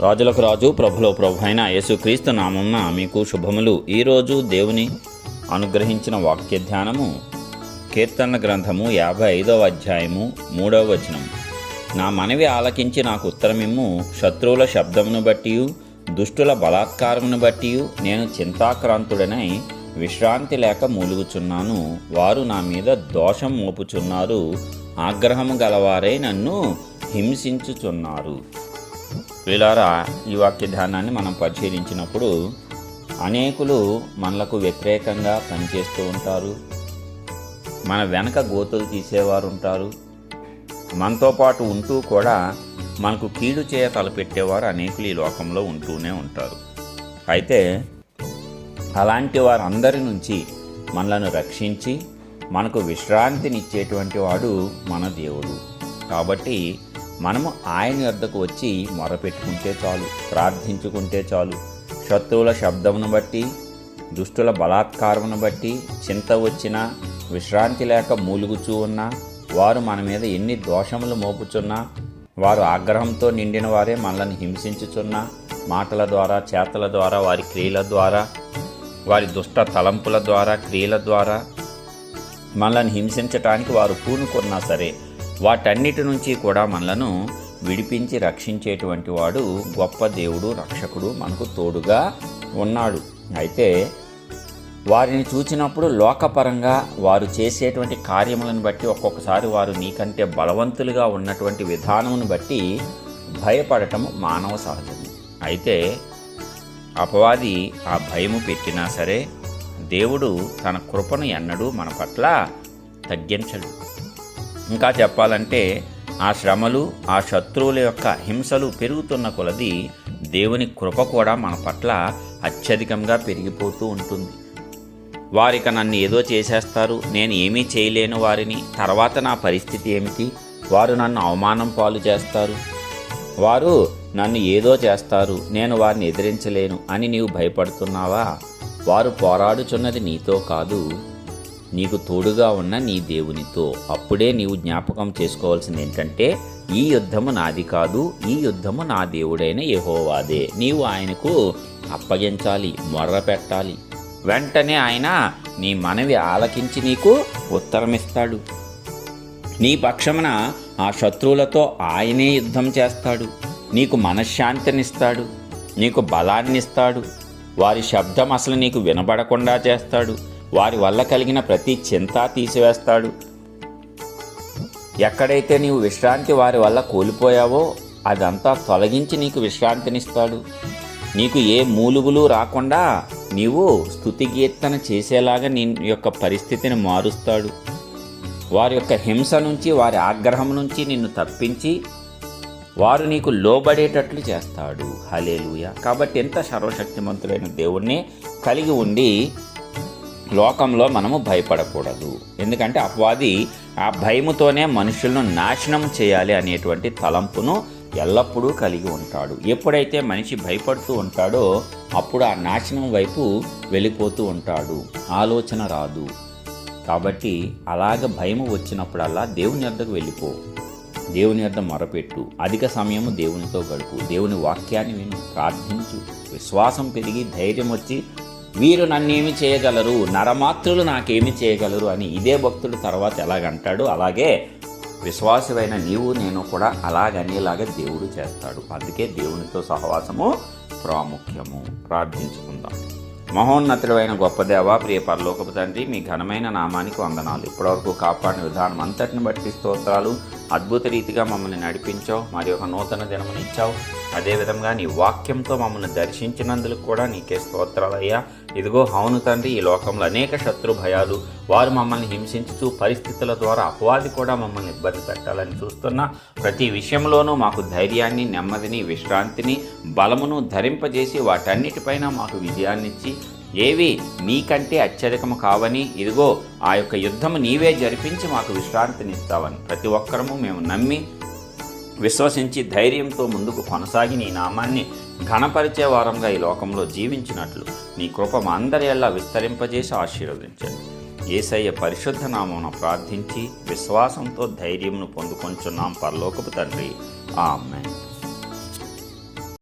రాజులకు రాజు ప్రభులో ప్రభు అయిన యేసుక్రీస్తు నామమున మీకు శుభములు. ఈరోజు దేవుని అనుగ్రహించిన వాక్య ధ్యానము కీర్తన గ్రంథము యాభై ఐదవ అధ్యాయము మూడవ వచనం. నా మనవి ఆలకించి నాకు ఉత్తరమిమ్ము. శత్రువుల శబ్దమును బట్టి దుష్టుల బలాత్కారమును బట్టి నేను చింతాక్రాంతుడనై విశ్రాంతి లేక మూలుగుచున్నాను. వారు నా మీద దోషం మోపుచున్నారు. ఆగ్రహము గలవారే నన్ను హింసించుచున్నారు. వీలారా ఈ వాక్య ధ్యానాన్ని మనం పరిశీలించినప్పుడు అనేకులు మనలకు వ్యతిరేకంగా పనిచేస్తూ ఉంటారు. మన వెనక గోతులు తీసేవారు ఉంటారు. మనతో పాటు ఉంటూ కూడా మనకు కీడు చేయ తలపెట్టేవారు అనేకులు ఈ లోకంలో ఉంటూనే ఉంటారు. అయితే అలాంటి వారందరి నుంచి మనలను రక్షించి మనకు విశ్రాంతినిచ్చేటువంటి వాడు మన దేవుడు. కాబట్టి మనము ఆయన వద్దకు వచ్చి మొరపెట్టుకుంటే చాలు ప్రార్థించుకుంటే చాలు. శత్రువుల శబ్దమును బట్టి దుష్టుల బలాత్కారమును బట్టి చింత వచ్చినా విశ్రాంతి లేక మూలుగుచూ ఉన్నా వారు మన మీద ఎన్ని దోషములు మోపుచున్నా వారు ఆగ్రహంతో నిండిన వారే మనల్ని హింసించుచున్నా మాటల ద్వారా చేతల ద్వారా వారి క్రియల ద్వారా వారి దుష్ట తలంపుల ద్వారా క్రియల ద్వారా మనల్ని హింసించటానికి వారు పూనుకున్నా సరే. వాటన్నిటి నుంచి కూడా మనలను విడిపించి రక్షించేటువంటి వాడు గొప్ప దేవుడు రక్షకుడు మనకు తోడుగా ఉన్నాడు. అయితే వారిని చూచినప్పుడు లోకపరంగా వారు చేసేటువంటి కార్యములను బట్టి ఒక్కొక్కసారి వారు నీకంటే బలవంతులుగా ఉన్నటువంటి విధానమును బట్టి భయపడటం మానవ సహజం అయితే అపవాది ఆ భయము పెట్టినా సరే దేవుడు తన కృపను ఎన్నడూ మన పట్ల తగ్గించడు ఇంకా చెప్పాలంటే ఆ శ్రమలు ఆ శత్రువుల యొక్క హింసలు పెరుగుతున్న కొలది దేవుని కృప కూడా మన పట్ల అత్యధికంగా పెరిగిపోతూ ఉంటుంది. వారిక నన్ను ఏదో చేసేస్తారు నేను ఏమీ చేయలేను వారిని తర్వాత నా పరిస్థితి ఏమిటి? వారు నన్ను అవమానం పాలు చేస్తారు. వారు నన్ను ఏదో చేస్తారు నేను వారిని ఎదిరించలేను అని నీవు భయపడుతున్నావా? వారు పోరాడుచున్నది నీతో కాదు. నీకు తోడుగా ఉన్న నీ దేవునితో. అప్పుడే నీవు జ్ఞాపకం చేసుకోవాల్సింది ఏంటంటే ఈ యుద్ధము నాది కాదు ఈ యుద్ధము నా దేవుడైన యహోవాదే. నీవు ఆయనకు అప్పగించాలి మొర్ర పెట్టాలి. వెంటనే ఆయన నీ మనవి ఆలకించి నీకు ఉత్తరమిస్తాడు. నీ పక్షమున ఆ శత్రువులతో ఆయనే యుద్ధం చేస్తాడు. నీకు మనశ్శాంతినిస్తాడు నీకు బలాన్నిస్తాడు. వారి శబ్దం అసలు నీకు వినబడకుండా చేస్తాడు. వారి వల్ల కలిగిన ప్రతి చింత తీసివేస్తాడు. ఎక్కడైతే నీవు విశ్రాంతి వారి వల్ల కోల్పోయావో అదంతా తొలగించి నీకు విశ్రాంతినిస్తాడు. నీకు ఏ మూలుగులు రాకుండా నీవు స్థుతి కీర్తన చేసేలాగా నీ యొక్క పరిస్థితిని మారుస్తాడు. వారి యొక్క హింస నుంచి వారి ఆగ్రహం నుంచి నిన్ను తప్పించి వారు నీకు లోబడేటట్లు చేస్తాడు. హలేలుయ కాబట్టి ఎంత సర్వశక్తిమంతుడైన దేవుణ్ణి కలిగి ఉండి లోకంలో మనము భయపడకూడదు. ఎందుకంటే అపవాది ఆ భయముతోనే మనుషులను నాశనం చేయాలి అనేటువంటి తలంపును ఎల్లప్పుడూ కలిగి ఉంటాడు. ఎప్పుడైతే మనిషి భయపడుతూ ఉంటాడో అప్పుడు ఆ నాశనం వైపు వెళ్ళిపోతూ ఉంటాడు. ఆలోచన రాదు. కాబట్టి అలాగ భయము వచ్చినప్పుడల్లా దేవుని వద్దకు వెళ్ళిపో. దేవుని వద్ద మొరపెట్టు. అధిక సమయము దేవునితో గడుపు. దేవుని వాక్యాన్ని విను. ప్రార్థించు. విశ్వాసం పెరిగి ధైర్యం వచ్చి వీరు నన్నేమి చేయగలరు? నరమాత్రులు నాకేమి చేయగలరు? అని ఇదే భక్తుడు తర్వాత ఎలాగంటాడు? అలాగే విశ్వాసమైన నీవు నేను కూడా అలాగనేలాగా దేవుడు చేస్తాడు. అందుకే దేవునితో సహవాసము ప్రాముఖ్యము. ప్రార్థించుకుందాం. మహోన్నతుడైన గొప్ప దేవ ప్రియ పరలోకపు తండ్రి మీ ఘనమైన నామానికి వందనాలు. ఇప్పటివరకు కాపాడిన విధానం అంతటిని బట్టి స్తోత్రాలు. అద్భుత రీతిగా మమ్మల్ని నడిపించావు మరి ఒక నూతన దినమును ఇచ్చావు. అదేవిధంగా నీ వాక్యంతో మమ్మల్ని దర్శించినందుకు కూడా నీకే స్తోత్రాలయ్యా. ఇదిగో అవును తండ్రి ఈ లోకంలో అనేక శత్రు భయాలు. వారు మమ్మల్ని హింసించుతూ పరిస్థితుల ద్వారా అపవాది కూడా మమ్మల్ని ఇబ్బంది పెట్టాలని చూస్తున్నా. ప్రతి విషయంలోనూ మాకు ధైర్యాన్ని నెమ్మదిని విశ్రాంతిని బలమును ధరింపజేసి వాటన్నిటిపైన మాకు విజయాన్నిచ్చి ఏవి? నీకంటే అత్యధికము కావని ఇదిగో ఆ యొక్క యుద్ధము నీవే జరిపించి మాకు విశ్రాంతినిస్తావని. ప్రతి ఒక్కరము మేము నమ్మి విశ్వసించి ధైర్యంతో ముందుకు కొనసాగి నీ నామాన్ని ఘనపరిచే వారంగా ఈ లోకంలో జీవించినట్లు నీ కృప మా అందరి ఎలా విస్తరింపజేసి ఆశీర్వదించండి. ఏసయ్య పరిశుద్ధ నామమున ప్రార్థించి విశ్వాసంతో ధైర్యంను పొందుకొంచున్నాం పరలోకపు తండ్రి. ఆమె